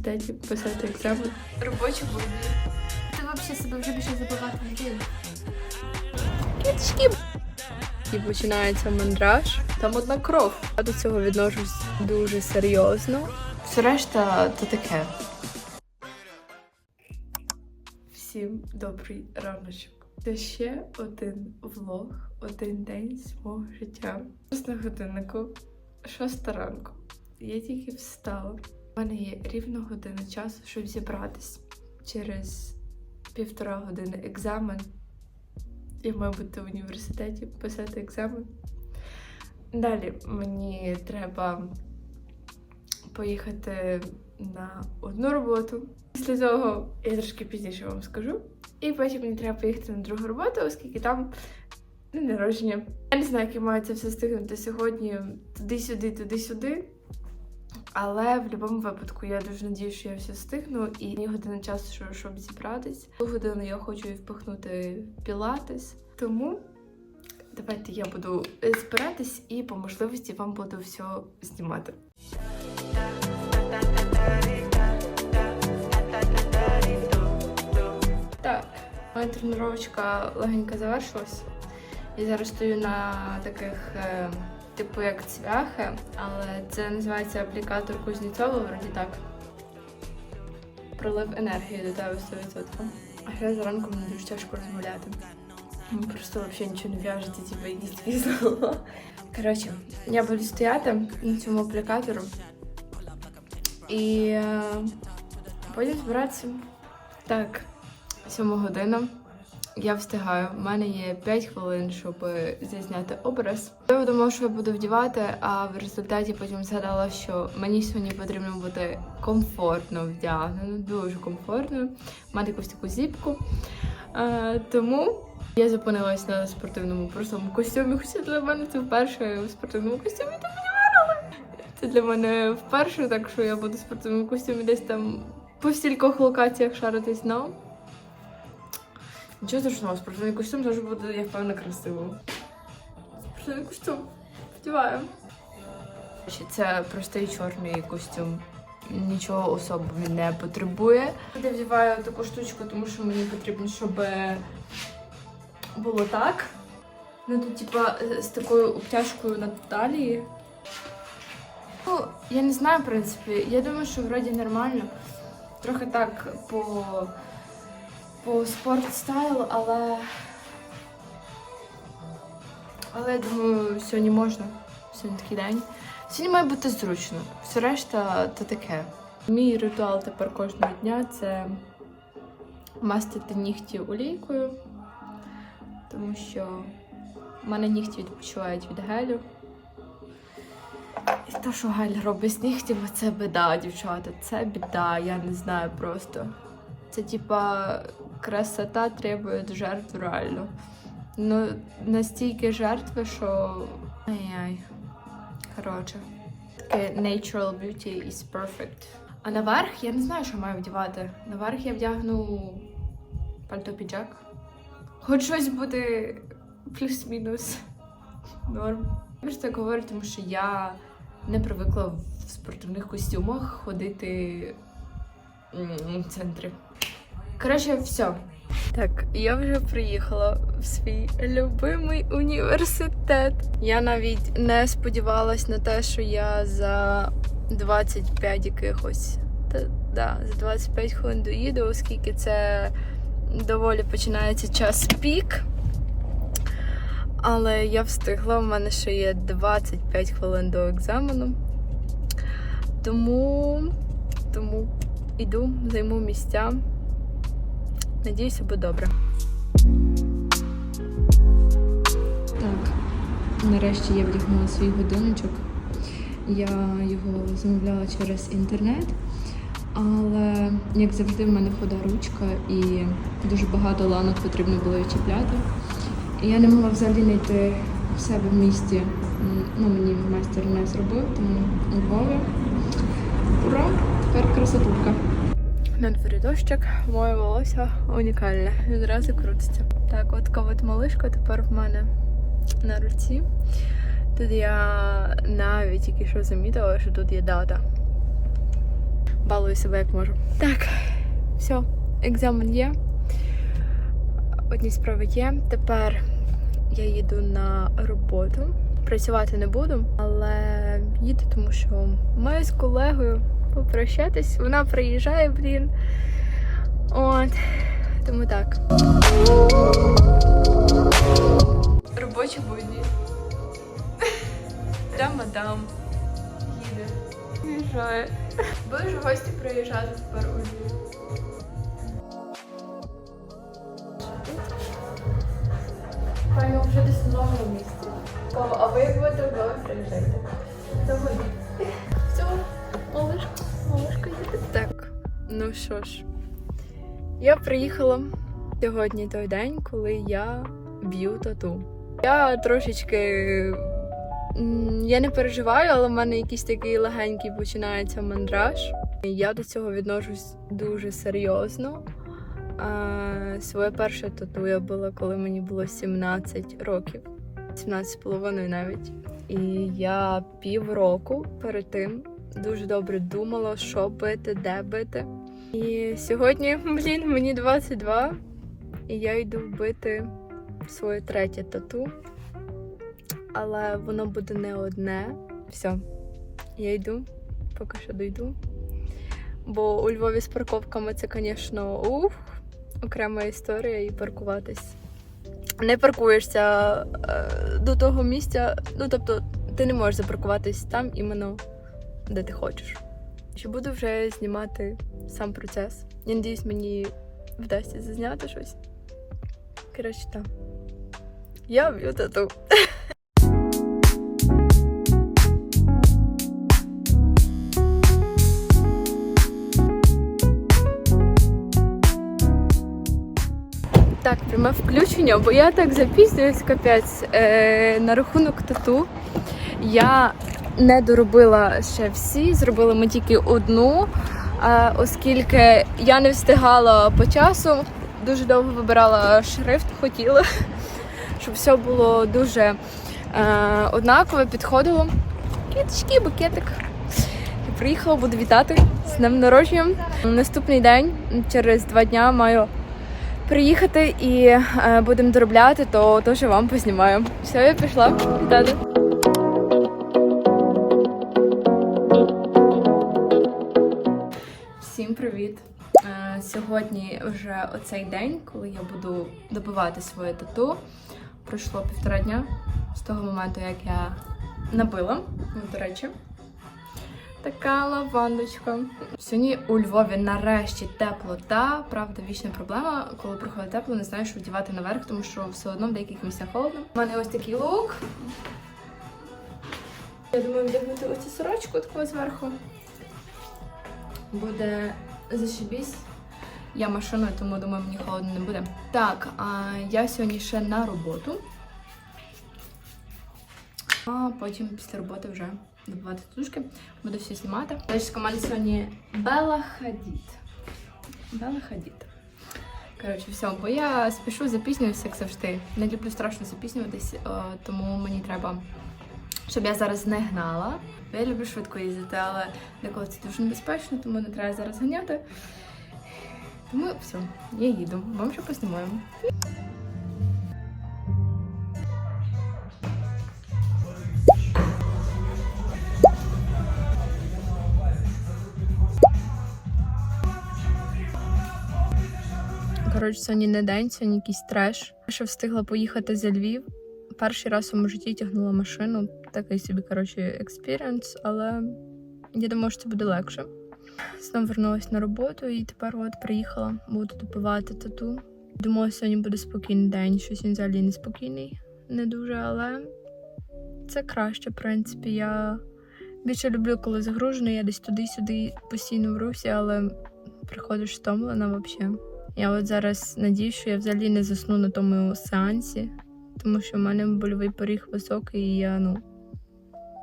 університеті писати екзамен. Робочі будні. Ти взагалі себе вже більше забувати не. Кіточки. І починається мандраж. Там одна кров. Я до цього відношусь дуже серйозно. Все решта то таке. Всім добрий раночок. Це ще один влог, один день з мого життя. Ось на годиннику, шоста ранку. Я тільки встала. Мене є рівно година часу, щоб зібратись. Через півтора години екзамен. Я маю бути в університеті писати екзамен. Далі мені треба поїхати на одну роботу. Після того я трошки пізніше вам скажу. І потім мені треба поїхати на другу роботу, оскільки там день народження. Я не знаю, як я маю це все встигнути сьогодні туди-сюди, туди-сюди. Але в будь-якому випадку я дуже надію, що я все встигну, і мені година часу, щоб- зібратись. Ту годину я хочу впихнути пілатес. Тому давайте я буду е, збиратись і по можливості вам буду все знімати. Так, моя тренувачка легенько завершилась. Я зараз стою на таких, е, типу як цвяхи, але це називається аплікатор Кузнєцова, вроді так. Пролив енергії до тебе 100%. А ще зранку мені дуже тяжко розмовляти. Мені Просто взагалі нічого не в'яжеться, типу якісь такі слова. Коротше, я буду стояти на цьому аплікатору і е, потім збиратися. Так, сьома година. Я встигаю. У мене є 5 хвилин, щоб зазняти образ. Я думала, що я буду вдівати, а в результаті потім згадала, що мені сьогодні потрібно бути комфортно вдягнено, дуже комфортно, мати якусь таку зіпку. Е, тому я зупинилась на спортивному простому костюмі. Хоча для мене це вперше в спортивному костюмі так не. Це для мене вперше, так що я буду в спортивному костюмі десь там по стількох локаціях шаритись на. Нічого страшного, спортивний костюм теж буде, я впевнена, красиво. Спортивний костюм. Вдіваю. Це простий чорний костюм. Нічого особливо він не потребує. Я вдіваю таку штучку, тому що мені потрібно, щоб було так. Ну тут, типа, з такою обтяжкою на талії. Ну, я не знаю, в принципі. Я думаю, що вроді нормально. Трохи так по, по спортстайлу, але. Але я думаю, сьогодні можна. Сьогодні такий день. Сьогодні має бути зручно. Все решта то таке. Мій ритуал тепер кожного дня це мастити нігті олійкою, тому що в мене нігті відпочивають від гелю. І те, що гель робить з нігтями, це біда, дівчата. Це біда, я не знаю просто. Це типа красота требує жертв реально. Ну, настільки жертви, що. Ай-яй. Коротше. Таке natural beauty is perfect. А наверх я не знаю, що маю вдівати. Наверх я вдягну пальто піджак. Хоч щось буде плюс-мінус норм. Я просто так говорю, тому що я не привикла в спортивних костюмах ходити в центрі. Коротше, все. Так, я вже приїхала в свій любимий університет. Я навіть не сподівалась на те, що я за 25 якихось. Та, да, за 25 хвилин доїду, оскільки це доволі починається час пік. Але я встигла, в мене ще є 25 хвилин до екзамену. Тому, тому іду, займу місця. Надіюся, буде добре. Так, нарешті я вдягнула свій годиночок. Я його замовляла через інтернет, але, як завжди, в мене хода ручка і дуже багато ланок потрібно було чіпляти. І я не могла взагалі знайти в себе в місті. Ну, мені майстер не зробив, тому у Львові. Ура! Тепер красотулька. На дворі дощик, моє волосся унікальне. Відразу крутиться. Так, от от малишка тепер в мене на руці. Тут я навіть тільки що замітила, що тут є дата. балую себе як можу. Так, все, екзамен є. Одні справи є. Тепер я їду на роботу. Працювати не буду, але їду, тому що маю з колегою попрощатись. Вона приїжджає, блін. От. Тому так. Робочі будні. Де мадам їде. Приїжджає. Будеш в гості приїжджати тепер у Львів. Пані вже десь в новому місці. А ви як будете вдома приїжджайте. Заводи. Ну що ж. Я приїхала сьогодні той день, коли я б'ю тату. Я трошечки. Я не переживаю, але в мене якийсь такий легенький починається мандраж. Я до цього відношусь дуже серйозно. А, своє перше тату я була, коли мені було 17 років, 17 з половиною навіть. І я півроку перед тим дуже добре думала, що бити, де бити. І сьогодні, блін, мені 22, і я йду бити своє третє тату. Але воно буде не одне. Все, я йду, поки що дойду. Бо у Львові з парковками це, звісно, ух, окрема історія і паркуватись. Не паркуєшся е, до того місця, ну тобто ти не можеш запаркуватись там іменно де ти хочеш. Чи буду вже знімати сам процес. Я надіюсь, мені вдасться зазняти щось. Коротше, так. Я б'ю тату. Так, пряме включення, бо я так запізнююсь капець е, на рахунок тату. Я не доробила ще всі, зробили ми тільки одну, оскільки я не встигала по часу. Дуже довго вибирала шрифт, хотіла, щоб все було дуже е, однаково, підходило. Квіточки, букетик. Я приїхала, буду вітати з днем народження. Наступний день, через два дня, маю приїхати і е, будемо доробляти, то теж вам познімаю. Все, я пішла вітати. Привіт! Е, Сьогодні вже оцей день, коли я буду добивати своє тату. Пройшло півтора дня з того моменту, як я набила. Ну, До речі, така лавандочка. Сьогодні у Львові нарешті теплота. Правда, вічна проблема, коли приходить тепло, не знаю, що вдівати наверх, тому що все одно в деяких місцях холодно. У мене ось такий лук. Я думаю, вдягнути ось цю сорочку таку зверху. Буде зашибісь. Я машиною, тому думаю, мені холодно не буде. Так, а я сьогодні ще на роботу. А потім після роботи вже добувати тушки. Буду все знімати. Далі з команди сьогодні Бела Хадід. Бела Хадід. Коротше, все, бо я спішу, запізнююся, як завжди. Не люблю страшно запізнюватись, е, тому мені треба, щоб я зараз не гнала. Я люблю швидко їздити, але деколи це дуже небезпечно, тому не треба зараз ганяти. Тому все, я їду. Вам ще познімаємо. Коротше, сьогодні не день, сьогодні якийсь треш. Я ще встигла поїхати за Львів. Перший раз у моєму житті тягнула машину. Такий собі, коротше, експіріенс, але я думаю, що це буде легше. Знову вернулася на роботу і тепер от приїхала, буду допивати тату. Думала, сьогодні буде спокійний день, щось він взагалі не спокійний, не дуже, але це краще, в принципі. Я більше люблю, коли загружено, я десь туди-сюди постійно в русі, але приходиш втомлена взагалі. Я от зараз надію, що я взагалі не засну на тому сеансі, тому що в мене больовий поріг високий, і я ну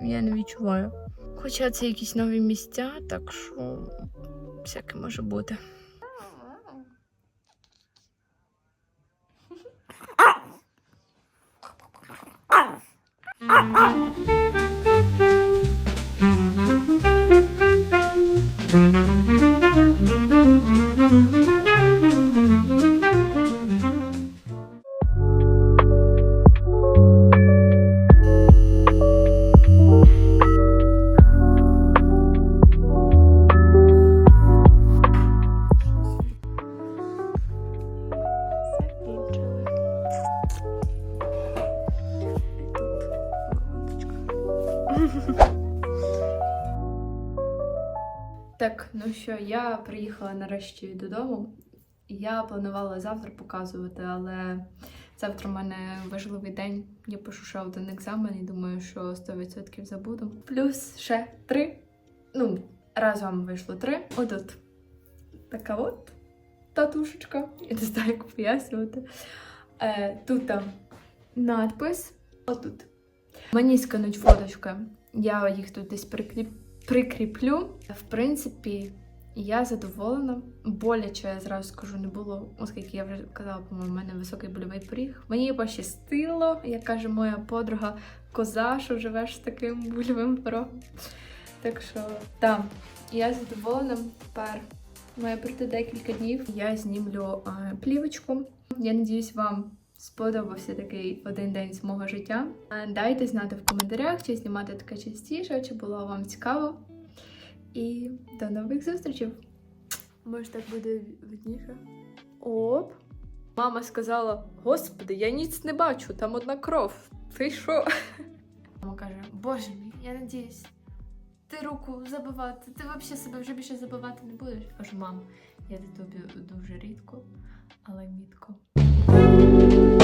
я не відчуваю. Хоча це якісь нові місця, так що всяке може бути. Так, ну що, я приїхала нарешті додому. Я планувала завтра показувати, але завтра в мене важливий день. Я пишу ще один екзамен і думаю, що 100% забуду. Плюс ще три. Ну, разом вийшло три. Отут така от татушечка. Я не знаю, як пояснювати. Е, тут там надпис. Отут. Мені скануть фоточки. Я їх тут десь прикріп... прикріплю. В принципі, я задоволена. Боляче, я зразу скажу, не було, оскільки я вже казала, по-моєму, у мене високий больовий поріг. Мені пощастило, як каже моя подруга коза, що живеш з таким больовим порогом. Так що, так, я задоволена. Тепер має пройти декілька днів. Я знімлю е, плівочку. Я надіюсь, вам сподобався такий один день з мого життя. Дайте знати в коментарях, чи знімати таке частіше, чи було вам цікаво. І до нових зустрічей. Може, так буде видніше. Оп. Мама сказала: Господи, я ніц не бачу, там одна кров. Ти що? Мама каже: Боже мій, я надіюсь. Ти руку забивати, ти взагалі себе вже більше забивати не будеш. Кажу, мам, я тобі дуже рідко, але мітко. thank you.